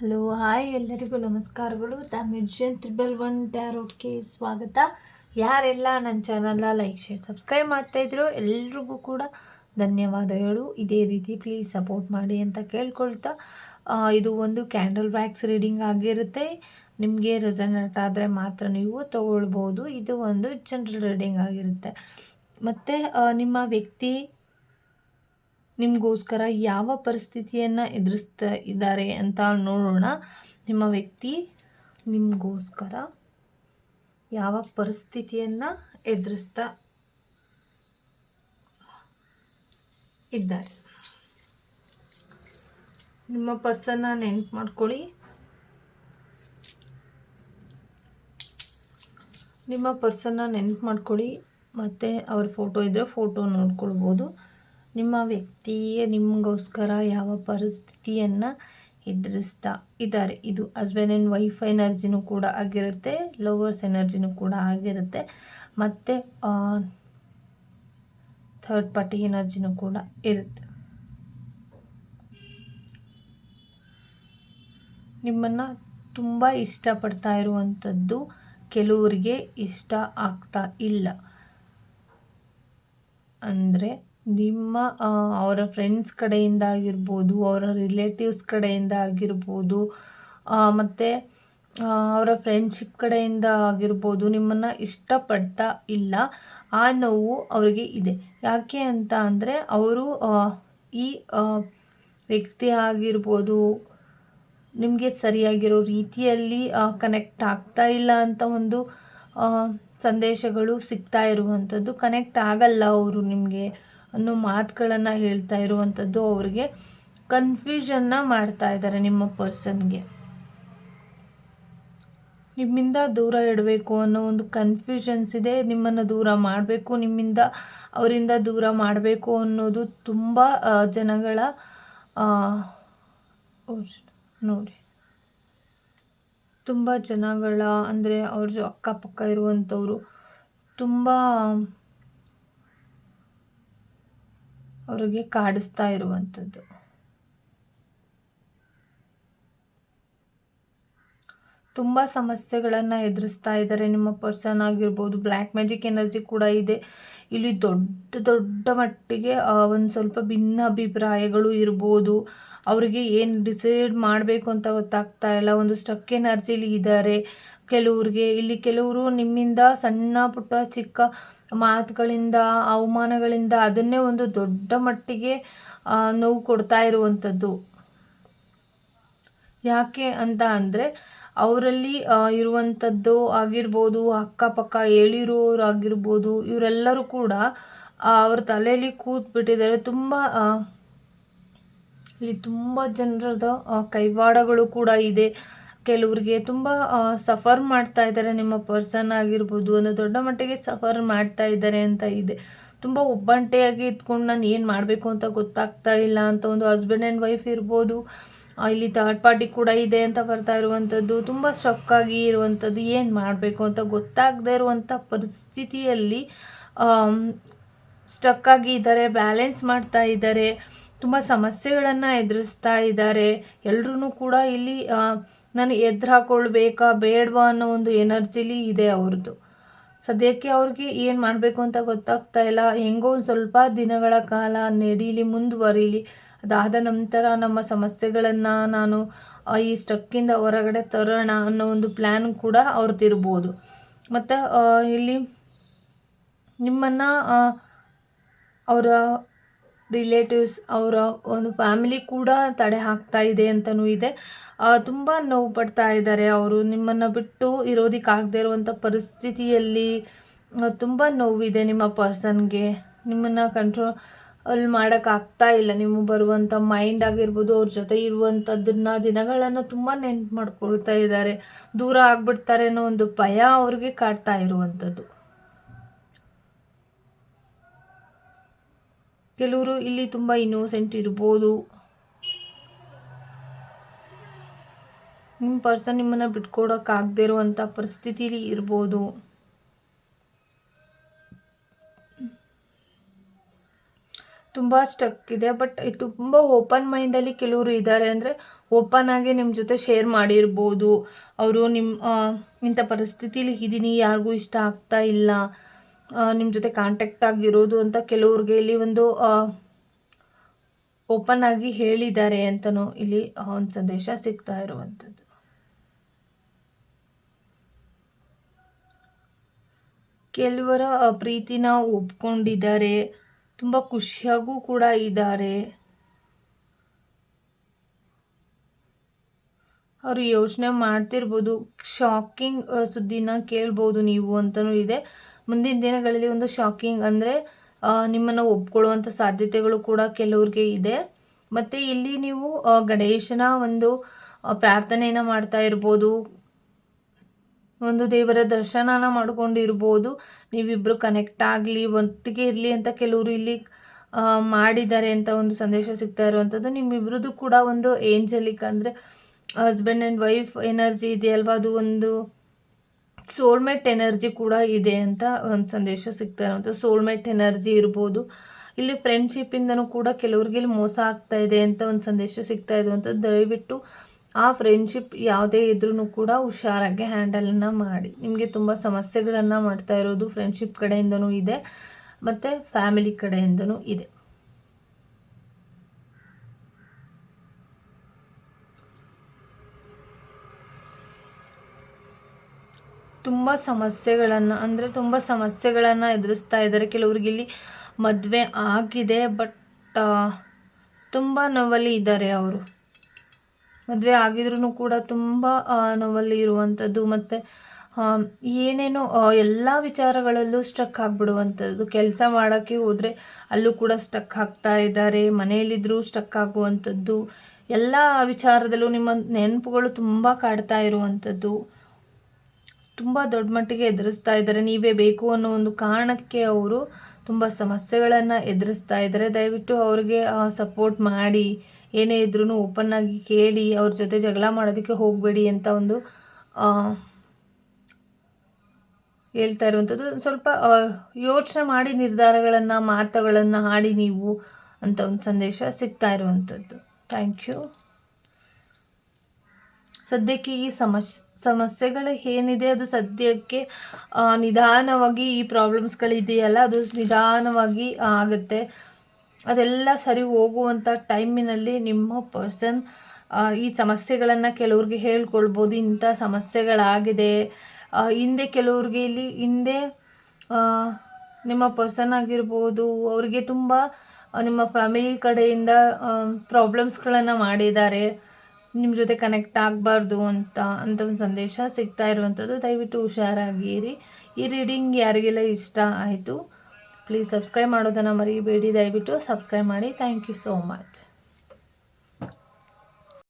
Hello, hi ಎಲ್ಲರಿಗೂ ನಮಸ್ಕಾರಗಳು. The Mirjan triple one ಟ್ಯಾರೋಟ್ಗೆ ಸ್ವಾಗತ. ಯಾರೆಲ್ಲ ನನ್ನ ಚಾನಲ್ನ ಲೈಕ್, ಶೇರ್, ಸಬ್ಸ್ಕ್ರೈಬ್ ಮಾಡ್ತಾಯಿದ್ರು ಎಲ್ರಿಗೂ ಕೂಡ ಧನ್ಯವಾದಗಳು. ಇದೇ ರೀತಿ ಪ್ಲೀಸ್ ಸಪೋರ್ಟ್ ಮಾಡಿ ಅಂತ ಕೇಳ್ಕೊಳ್ತಾ ಇದು ಒಂದು ಕ್ಯಾಂಡಲ್ ವ್ಯಾಕ್ಸ್ ರೀಡಿಂಗ್ ಆಗಿರುತ್ತೆ. ನಿಮಗೆ ರೆಸನೇಟ್ ಆದರೆ ಮಾತ್ರ ನೀವು ತೊಗೊಳ್ಬೋದು. ಇದು ಒಂದು ಜನರಲ್ ರೀಡಿಂಗ್ ಆಗಿರುತ್ತೆ. ಮತ್ತು ನಿಮ್ಮ ವ್ಯಕ್ತಿ ನಿಮಗೋಸ್ಕರ ಯಾವ ಪರಿಸ್ಥಿತಿಯನ್ನು ಎದುರಿಸ್ತಾ ಇದ್ದಾರೆ ಅಂತ ನೋಡೋಣ. ನಿಮ್ಮ ವ್ಯಕ್ತಿ ನಿಮಗೋಸ್ಕರ ಯಾವ ಪರಿಸ್ಥಿತಿಯನ್ನು ಎದುರಿಸ್ತಾ ಇದ್ದಾರೆ. ನಿಮ್ಮ ಪರ್ಸನ್ನ ನೆನ್ಪು ಮಾಡ್ಕೊಳ್ಳಿ. ನಿಮ್ಮ ಪರ್ಸನ್ನ ನೆನ್ಪು ಮಾಡ್ಕೊಳ್ಳಿ. ಮತ್ತು ಅವ್ರ ಫೋಟೋ ಇದ್ದರೆ ಫೋಟೋ ನೋಡ್ಕೊಳ್ಬೋದು. ನಿಮ್ಮ ವ್ಯಕ್ತಿಯ ನಿಮಗೋಸ್ಕರ ಯಾವ ಪರಿಸ್ಥಿತಿಯನ್ನು ಎದುರಿಸ್ತಾ ಇದ್ದಾರೆ. ಇದು ಹಸ್ಬೆಂಡ್ ಆ್ಯಂಡ್ ವೈಫ್ ಎನರ್ಜಿನೂ ಕೂಡ ಆಗಿರುತ್ತೆ ಲವರ್ಸ್ ಎನರ್ಜಿನೂ ಕೂಡ ಆಗಿರುತ್ತೆ. ಮತ್ತು ಥರ್ಡ್ ಪಾರ್ಟಿ ಎನರ್ಜಿನೂ ಕೂಡ ಇರುತ್ತೆ. ನಿಮ್ಮನ್ನು ತುಂಬ ಇಷ್ಟಪಡ್ತಾ ಇರುವಂಥದ್ದು ಕೆಲವರಿಗೆ ಇಷ್ಟ ಆಗ್ತಾ ಇಲ್ಲ. ಅಂದರೆ ನಿಮ್ಮ ಅವರ ಫ್ರೆಂಡ್ಸ್ ಕಡೆಯಿಂದ ಆಗಿರ್ಬೋದು, ಅವರ ರಿಲೇಟಿವ್ಸ್ ಕಡೆಯಿಂದ ಆಗಿರ್ಬೋದು ಮತ್ತು ಅವರ ಫ್ರೆಂಡ್ಶಿಪ್ ಕಡೆಯಿಂದ ಆಗಿರ್ಬೋದು, ನಿಮ್ಮನ್ನು ಇಷ್ಟಪಡ್ತಾ ಇಲ್ಲ, ಆ ನೋವು ಅವರಿಗೆ ಇದೆ. ಯಾಕೆ ಅಂತ ಅಂದರೆ, ಅವರು ಈ ವ್ಯಕ್ತಿ ಆಗಿರ್ಬೋದು, ನಿಮಗೆ ಸರಿಯಾಗಿರೋ ರೀತಿಯಲ್ಲಿ ಕನೆಕ್ಟ್ ಆಗ್ತಾ ಇಲ್ಲ ಅಂತ ಒಂದು ಸಂದೇಶಗಳು ಸಿಗ್ತಾ ಇರುವಂಥದ್ದು ಕನೆಕ್ಟ್ ಆಗಲ್ಲ ಅವರು ನಿಮಗೆ. ಅನ್ನೋ ಮಾತುಗಳನ್ನು ಹೇಳ್ತಾ ಇರುವಂಥದ್ದು ಅವ್ರಿಗೆ ಕನ್ಫ್ಯೂಷನ್ನ ಮಾಡ್ತಾ ಇದ್ದಾರೆ ನಿಮ್ಮ ಪರ್ಸನ್ಗೆ ನಿಮ್ಮಿಂದ ದೂರ ಇಡಬೇಕು ಅನ್ನೋ ಒಂದು ಕನ್ಫ್ಯೂಷನ್ಸ್ ಇದೆ, ನಿಮ್ಮನ್ನು ದೂರ ಮಾಡಬೇಕು, ನಿಮ್ಮಿಂದ ಅವರಿಂದ ದೂರ ಮಾಡಬೇಕು ಅನ್ನೋದು ತುಂಬ ಜನಗಳ ನೋಡಿ. ತುಂಬ ಜನಗಳ ಅಂದರೆ ಅವ್ರ ಅಕ್ಕಪಕ್ಕ ಇರುವಂಥವ್ರು ತುಂಬ ಅವ್ರಿಗೆ ಕಾಡಿಸ್ತಾ ಇರುವಂಥದ್ದು. ತುಂಬ ಸಮಸ್ಯೆಗಳನ್ನು ಎದುರಿಸ್ತಾ ಇದ್ದಾರೆ. ನಿಮ್ಮ ಪರ್ಸನ್ ಆಗಿರ್ಬೋದು ಬ್ಲ್ಯಾಕ್ ಮ್ಯಾಜಿಕ್ ಎನರ್ಜಿ ಕೂಡ ಇದೆ. ಇಲ್ಲಿ ದೊಡ್ಡ ದೊಡ್ಡ ಮಟ್ಟಿಗೆ ಒಂದು ಸ್ವಲ್ಪ ಭಿನ್ನ ಅಭಿಪ್ರಾಯಗಳು ಇರ್ಬೋದು. ಅವರಿಗೆ ಏನು ಡಿಸೈಡ್ ಮಾಡಬೇಕು ಅಂತ ಗೊತ್ತಾಗ್ತಾ ಇಲ್ಲ. ಒಂದು ಸ್ಟಕ್ ಎನರ್ಜಿಲಿ ಇದ್ದಾರೆ. ಕೆಲವ್ರಿಗೆ, ಇಲ್ಲಿ ಕೆಲವರು ನಿಮ್ಮಿಂದ ಸಣ್ಣ, ಪುಟ್ಟ, ಚಿಕ್ಕ ಮಾತುಗಳಿಂದ, ಅವಮಾನಗಳಿಂದ ಅದನ್ನೇ ಒಂದು ದೊಡ್ಡ ಮಟ್ಟಿಗೆ ನೋವು ಕೊಡ್ತಾ ಇರುವಂಥದ್ದು ಯಾಕೆ ಅಂತ ಅಂದರೆ, ಅವರಲ್ಲಿ ಇರುವಂಥದ್ದು ಆಗಿರ್ಬೋದು, ಅಕ್ಕಪಕ್ಕ ಹೇಳಿರೋರು ಆಗಿರ್ಬೋದು, ಇವರೆಲ್ಲರೂ ಕೂಡ ಅವ್ರ ತಲೆಯಲ್ಲಿ ಕೂತ್ಬಿಟ್ಟಿದ್ದಾರೆ. ತುಂಬ ಇಲ್ಲಿ ತುಂಬ ಜನರದ ಕೈವಾಡಗಳು ಕೂಡ ಇದೆ. ಕೆಲವ್ರಿಗೆ ತುಂಬ ಸಫರ್ ಮಾಡ್ತಾ ಇದ್ದಾರೆ. ನಿಮ್ಮ ಪರ್ಸನ್ ಆಗಿರ್ಬೋದು, ಒಂದು ದೊಡ್ಡ ಮಟ್ಟಿಗೆ ಸಫರ್ ಮಾಡ್ತಾ ಇದ್ದಾರೆ ಅಂತ ಇದೆ. ತುಂಬ ಒಬ್ಬಂಟೆಯಾಗಿ ಇದ್ಕೊಂಡು ನಾನು ಏನು ಮಾಡಬೇಕು ಅಂತ ಗೊತ್ತಾಗ್ತಾ ಇಲ್ಲ ಅಂತ ಒಂದು ಹಸ್ಬೆಂಡ್ ಆ್ಯಂಡ್ ವೈಫ್ ಇರ್ಬೋದು. ಇಲ್ಲಿ ಥರ್ಡ್ ಪಾರ್ಟಿ ಕೂಡ ಇದೆ ಅಂತ ಬರ್ತಾ ಇರುವಂಥದ್ದು ತುಂಬ ಸ್ಟ್ರಕ್ಕಾಗಿ ಇರುವಂಥದ್ದು ಏನು ಮಾಡಬೇಕು ಅಂತ ಗೊತ್ತಾಗದೇ ಇರುವಂಥ ಪರಿಸ್ಥಿತಿಯಲ್ಲಿ ಸ್ಟಕ್ ಆಗಿ ಇದ್ದಾರೆ ಬ್ಯಾಲೆನ್ಸ್ ಮಾಡ್ತಾ ಇದ್ದಾರೆ. ತುಂಬ ಸಮಸ್ಯೆಗಳನ್ನು ಎದುರಿಸ್ತಾ ಇದ್ದಾರೆ. ಎಲ್ಲರೂ ಕೂಡ ಇಲ್ಲಿ ನಾನು ಎದ್ರು ಹಾಕೊಳ್ಬೇಕಾ ಬೇಡವಾ ಅನ್ನೋ ಒಂದು ಎನರ್ಜಿಲಿ ಇದೆ ಅವ್ರದ್ದು ಸದ್ಯಕ್ಕೆ ಅವ್ರಿಗೆ ಏನು ಮಾಡಬೇಕು ಅಂತ ಗೊತ್ತಾಗ್ತಾ ಇಲ್ಲ. ಹೆಂಗೋ ಒಂದು ಸ್ವಲ್ಪ ದಿನಗಳ ಕಾಲ ನಡೀಲಿ, ಮುಂದುವರೀಲಿ. ಅದಾದ ನಂತರ ನಮ್ಮ ಸಮಸ್ಯೆಗಳನ್ನು ನಾನು ಈ ಸ್ಟಕ್ಕಿಂದ ಹೊರಗಡೆ ತರೋಣ ಅನ್ನೋ ಒಂದು ಪ್ಲ್ಯಾನ್ ಕೂಡ ಅವ್ರದ್ದಿರ್ಬೋದು ಮತ್ತು ಇಲ್ಲಿ ನಿಮ್ಮನ್ನು ಅವರ ರಿಲೇಟಿವ್ಸ್ ಅವರ ಒಂದು ಫ್ಯಾಮಿಲಿ ಕೂಡ ತಡೆ ಹಾಕ್ತಾ ಇದೆ ಅಂತಲೂ ಇದೆ. ತುಂಬ ನೋವು ಪಡ್ತಾ ಇದ್ದಾರೆ ಅವರು. ನಿಮ್ಮನ್ನು ಬಿಟ್ಟು ಇರೋದಕ್ಕಾಗದೇ ಇರುವಂಥ ಪರಿಸ್ಥಿತಿಯಲ್ಲಿ ತುಂಬ ನೋವಿದೆ ನಿಮ್ಮ ಪರ್ಸನ್ಗೆ ನಿಮ್ಮನ್ನು ಕಂಟ್ರೋಲ್ ಮಾಡೋಕ್ಕಾಗ್ತಾ ಇಲ್ಲ. ನೀವು ಬರುವಂಥ ಮೈಂಡ್ ಆಗಿರ್ಬೋದು, ಅವ್ರ ಜೊತೆ ಇರುವಂಥದ್ದನ್ನ ದಿನಗಳನ್ನು ತುಂಬ ನೆನ್ಪು ಮಾಡ್ಕೊಳ್ತಾ ಇದ್ದಾರೆ ದೂರ ಆಗ್ಬಿಡ್ತಾರೆ ಅನ್ನೋ ಒಂದು ಭಯ ಅವ್ರಿಗೆ ಕಾಡ್ತಾ ಇರುವಂಥದ್ದು ಕೆಲವರು ಇಲ್ಲಿ ತುಂಬ ಇನ್ನೋಸೆಂಟ್ ಇರ್ಬೋದು. ನಿಮ್ಮ ಪರ್ಸನ್ ನಿಮ್ಮನ್ನು ಬಿಟ್ಕೊಡೋಕ್ಕಾಗದೇ ಇರುವಂಥ ಪರಿಸ್ಥಿತಿಲಿ ಇರ್ಬೋದು. ತುಂಬ ಸ್ಟಕ್ ಇದೆ ಬಟ್ ಇದು ತುಂಬ ಓಪನ್ ಮೈಂಡಲ್ಲಿ ಕೆಲವರು ಇದ್ದಾರೆ. ಅಂದರೆ ಓಪನ್ ಆಗಿ ನಿಮ್ಮ ಜೊತೆ ಶೇರ್ ಮಾಡಿರ್ಬೋದು. ಅವರು ನಿಮ್ಮ ಇಂಥ ಪರಿಸ್ಥಿತಿಲಿ ಇದ್ದೀನಿ ಯಾರಿಗೂ ಇಷ್ಟ ಆಗ್ತಾ ಇಲ್ಲ. ನಿಮ್ಮ ಜೊತೆ ಕಾಂಟ್ಯಾಕ್ಟ್ ಆಗಿರೋದು ಅಂತ ಕೆಲವ್ರಿಗೆ ಇಲ್ಲಿ ಒಂದು ಓಪನ್ ಆಗಿ ಹೇಳಿದ್ದಾರೆ ಅಂತಲೂ ಇಲ್ಲಿ ಒಂದು ಸಂದೇಶ ಸಿಗ್ತಾ ಇರುವಂಥದ್ದು. ಕೆಲವರ ಪ್ರೀತಿನ ಒಪ್ಕೊಂಡಿದ್ದಾರೆ, ತುಂಬ ಖುಷಿಯಾಗೂ ಕೂಡ ಇದ್ದಾರೆ. ಅವರು ಯೋಚನೆ ಮಾಡ್ತಿರ್ಬೋದು ಶಾಕಿಂಗ್ ಸುದ್ದಿನ ಕೇಳ್ಬೋದು ನೀವು ಅಂತಲೂ ಇದೆ. ಮುಂದಿನ ದಿನಗಳಲ್ಲಿ ಒಂದು ಶಾಕಿಂಗ್ ಅಂದರೆ ನಿಮ್ಮನ್ನು ಒಪ್ಕೊಳ್ಳುವಂಥ ಸಾಧ್ಯತೆಗಳು ಕೂಡ ಕೆಲವ್ರಿಗೆ ಇದೆ. ಮತ್ತು ಇಲ್ಲಿ ನೀವು ಗಣೇಶನ ಒಂದು ಪ್ರಾರ್ಥನೆಯನ್ನು ಮಾಡ್ತಾ ಇರ್ಬೋದು. ಒಂದು ದೇವರ ದರ್ಶನನ ಮಾಡ್ಕೊಂಡಿರ್ಬೋದು. ನೀವಿಬ್ಬರು ಕನೆಕ್ಟ್ ಆಗಲಿ, ಒಟ್ಟಿಗೆ ಇರಲಿ ಅಂತ ಕೆಲವರು ಇಲ್ಲಿ ಮಾಡಿದ್ದಾರೆ ಅಂತ ಒಂದು ಸಂದೇಶ ಸಿಗ್ತಾ ಇರುವಂಥದ್ದು ನಿಮ್ಮಿಬ್ರದ್ದು ಕೂಡ ಒಂದು ಏಂಜಲಿಕ್ ಅಂದರೆ ಹಸ್ಬೆಂಡ್ ಆ್ಯಂಡ್ ವೈಫ್ ಎನರ್ಜಿ ಇದೆಯಲ್ವಾ? ಅದು ಒಂದು ಸೋಲ್ಮೇಟ್ ಎನರ್ಜಿ ಕೂಡ ಇದೆ ಅಂತ ಒಂದು ಸಂದೇಶ ಸಿಗ್ತಾ ಇರುವಂಥ ಸೋಲ್ಮೇಟ್ ಎನರ್ಜಿ ಇರ್ಬೋದು. ಇಲ್ಲಿ ಫ್ರೆಂಡ್ಶಿಪ್ಪಿಂದನೂ ಕೂಡ ಕೆಲವ್ರಿಗೆ ಇಲ್ಲಿ ಮೋಸ ಆಗ್ತಾ ಇದೆ ಅಂತ ಒಂದು ಸಂದೇಶ ಸಿಗ್ತಾ ಇರುವಂಥದ್ದು ದಯವಿಟ್ಟು ಆ ಫ್ರೆಂಡ್ಶಿಪ್ ಯಾವುದೇ ಇದ್ರೂ ಕೂಡ ಹುಷಾರಾಗಿ ಹ್ಯಾಂಡಲನ್ನು ಮಾಡಿ. ನಿಮಗೆ ತುಂಬ ಸಮಸ್ಯೆಗಳನ್ನು ಮಾಡ್ತಾ ಇರೋದು ಫ್ರೆಂಡ್ಶಿಪ್ ಕಡೆಯಿಂದನೂ ಇದೆ, ಮತ್ತು ಫ್ಯಾಮಿಲಿ ಕಡೆಯಿಂದನೂ ಇದೆ. ತುಂಬ ಸಮಸ್ಯೆಗಳನ್ನು, ಅಂದರೆ ತುಂಬ ಸಮಸ್ಯೆಗಳನ್ನು ಎದುರಿಸ್ತಾ ಇದ್ದಾರೆ. ಕೆಲವ್ರಿಗೆ ಇಲ್ಲಿ ಮದುವೆ ಆಗಿದೆ ಬಟ್ ತುಂಬ ನೋವಲ್ಲಿ ಇದ್ದಾರೆ ಅವರು. ಮದುವೆ ಆಗಿದ್ರೂ ಕೂಡ ತುಂಬ ನೋವಲ್ಲಿ ಇರುವಂಥದ್ದು. ಮತ್ತು ಏನೇನೋ ಎಲ್ಲ ವಿಚಾರಗಳಲ್ಲೂ ಸ್ಟ್ರಕ್ ಆಗಿಬಿಡುವಂಥದ್ದು. ಕೆಲಸ ಮಾಡೋಕ್ಕೆ ಹೋದರೆ ಅಲ್ಲೂ ಕೂಡ ಸ್ಟಕ್ ಆಗ್ತಾ ಇದ್ದಾರೆ. ಮನೆಯಲ್ಲಿದ್ದರೂ ಸ್ಟಕ್ ಆಗುವಂಥದ್ದು. ಎಲ್ಲ ವಿಚಾರದಲ್ಲೂ ನಿಮ್ಮ ನೆನಪುಗಳು ತುಂಬ ಕಾಡ್ತಾ ಇರುವಂಥದ್ದು. ತುಂಬ ದೊಡ್ಡ ಮಟ್ಟಿಗೆ ಎದುರಿಸ್ತಾ ಇದ್ದಾರೆ. ನೀವೇ ಬೇಕು ಅನ್ನೋ ಒಂದು ಕಾರಣಕ್ಕೆ ಅವರು ತುಂಬ ಸಮಸ್ಯೆಗಳನ್ನು ಎದುರಿಸ್ತಾ ಇದ್ದಾರೆ. ದಯವಿಟ್ಟು ಅವ್ರಿಗೆ ಸಪೋರ್ಟ್ ಮಾಡಿ. ಏನೇ ಇದ್ರೂ ಓಪನ್ ಆಗಿ ಕೇಳಿ, ಅವ್ರ ಜೊತೆ ಜಗಳ ಮಾಡೋದಕ್ಕೆ ಹೋಗಬೇಡಿ ಅಂತ ಒಂದು ಹೇಳ್ತಾ ಇರುವಂಥದ್ದು ಸ್ವಲ್ಪ ಯೋಚನೆ ಮಾಡಿ ನಿರ್ಧಾರಗಳನ್ನು, ಮಾತುಗಳನ್ನು ಆಡಿ ನೀವು ಅಂತ ಒಂದು ಸಂದೇಶ ಸಿಗ್ತಾ ಇರುವಂಥದ್ದು ಥ್ಯಾಂಕ್ ಯು ಸದ್ಯಕ್ಕೆ ಈ ಸಮಸ್, ಸಮಸ್ಯೆಗಳು ಏನಿದೆ, ಅದು ಸದ್ಯಕ್ಕೆ ನಿಧಾನವಾಗಿ ಈ ಪ್ರಾಬ್ಲಮ್ಸ್ಗಳಿದೆಯಲ್ಲ, ಅದು ನಿಧಾನವಾಗಿ ಆಗುತ್ತೆ. ಅದೆಲ್ಲ ಸರಿ ಹೋಗುವಂಥ ಟೈಮಿನಲ್ಲಿ ನಿಮ್ಮ ಪರ್ಸನ್ ಈ ಸಮಸ್ಯೆಗಳನ್ನು ಕೆಲವ್ರಿಗೆ ಹೇಳ್ಕೊಳ್ಬೋದು, ಇಂಥ ಸಮಸ್ಯೆಗಳಾಗಿದೆ. ಹಿಂದೆ ಕೆಲವ್ರಿಗೆ ಇಲ್ಲಿ, ಹಿಂದೆ ನಿಮ್ಮ ಪರ್ಸನ್ ಆಗಿರ್ಬೋದು, ಅವರಿಗೆ ತುಂಬ ನಿಮ್ಮ ಫ್ಯಾಮಿಲಿ ಕಡೆಯಿಂದ ಪ್ರಾಬ್ಲಮ್ಸ್ಗಳನ್ನು ಮಾಡಿದ್ದಾರೆ. ನಿಮ್ಮ ಜೊತೆ ಕನೆಕ್ಟ್ ಆಗಬಾರ್ದು ಅಂತ ಅಂತ ಒಂದು ಸಂದೇಶ ಸಿಗ್ತಾ ಇರುವಂಥದ್ದು. ದಯವಿಟ್ಟು ಹುಷಾರಾಗಿರಿ. ಈ ರೀಡಿಂಗ್ ಯಾರಿಗೆಲ್ಲ ಇಷ್ಟ ಆಯಿತು ಪ್ಲೀಸ್ ಸಬ್ಸ್ಕ್ರೈಬ್ ಮಾಡೋದನ್ನು ಮರಿಬೇಡಿ. ದಯವಿಟ್ಟು ಸಬ್ಸ್ಕ್ರೈಬ್ ಮಾಡಿ. Thank you so much